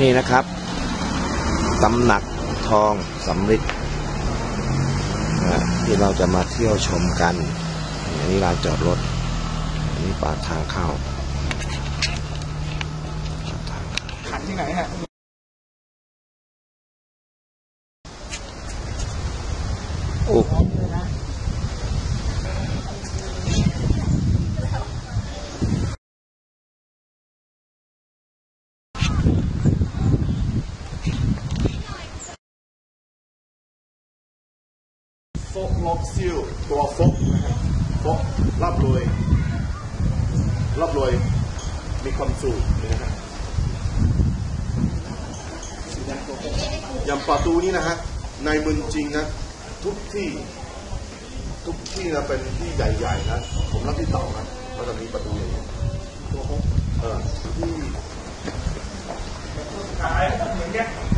นี่นะครับตำหนักทองสำริดนะที่เราจะมาเที่ยวชมกัน อันนี้ลานจอดรถ อันนี้ปากทางเข้าปากทางเข้าขันที่ไหนฮะโอ้ ฟกล็อกซิลตัวฟกนะฮะฟกรับรวยรับรวยมีความสุขนะฮะอย่างประตูนี้นะฮะในเมืองจริงนะ ทุกที่ทุกที่นะเป็นที่ใหญ่ๆนะผมรับที่เต่านะก็จะมีประตูอย่างนี้ตัวฟกเออที่นี่น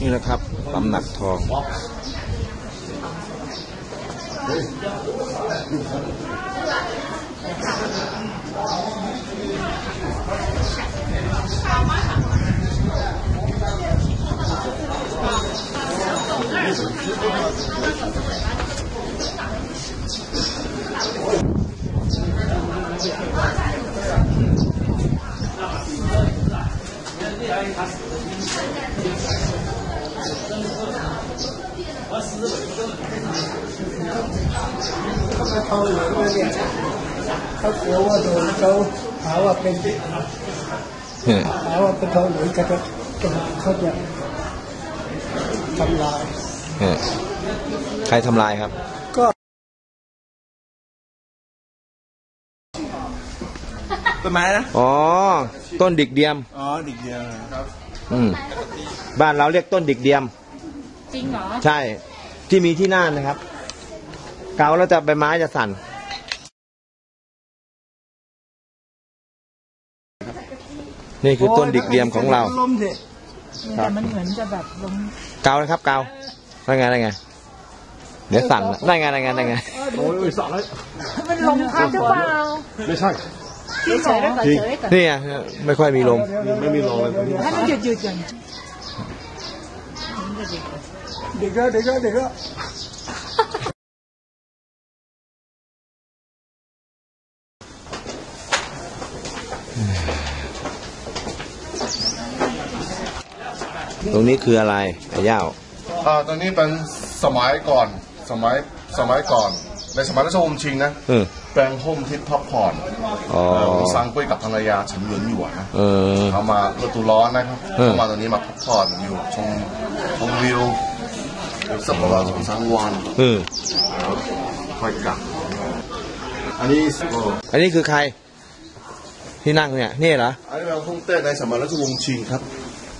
นี่นะครับตำหนักทอง เขาเหลืองเลยเนี่ยเขากลัวว่าโดนเขาหาว่าเป็นเฮ้ยหาว่าเป็นทองเหลืองก็จะจะเขาจะทำลายใครทำลายครับ ก็ต้นไม้นะ อ๋อ ต้นดิกเดียม อ๋อ ดิกเดียวครับ อืม บ้านเราเรียกต้นดิกเดียม จริงเหรอ ใช่ ที่มีที่น่านนะครับ เกาแล้วจะใบไม้จะสั่น นี่คือต้นดิกเดียมของเราล้มสิแต่มันเหมือนจะแบบลงเกาเลยครับเกาได้ไงได้ไง เดี๋ยวสั่นนะได้ไงได้ไงได้ไง โอ้ยสองแล้วมันลงพัดหรือเปล่าไม่ใช่เฉยๆแล้วก่อนเฉยๆก่อนนี่ไงไม่ค่อยมีลม ไม่มีรอยเลยให้มันหยุดหยุดๆก่อน เด็กก็เด็กก็เด็กก็ตรงนี้คืออะไรไอ้ย่าวอ่าตอนนี้เป็นสมัยก่อน สมัย สมัยก่อน ในสมัยราชวงศ์ชิงนะ เออ เป็นห้องที่พักผ่อนอ๋อ เอ่อสร้างกุ้ยกับภรรยาเฉินเหวินหยวนนะเออเขามาฤดูร้อนนะครับเออ เขามาตรงนี้มาพักผ่อนอยู่ชมชมวิวสักประมาณสองสามวันเออค่อยกลับ อันนี้ก็อันนี้คือใคร ที่นั่งเนี่ยนี่เหรออันนี้เป็นห้องเต้ในสมัยราชวงศ์ชิงครับ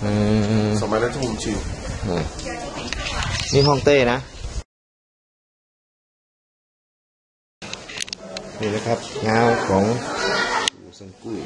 เออสมัยราชวงศ์ชิงเออนี่ห้องเต้นะ นี่นะครับเงาของอูซังกุ้ย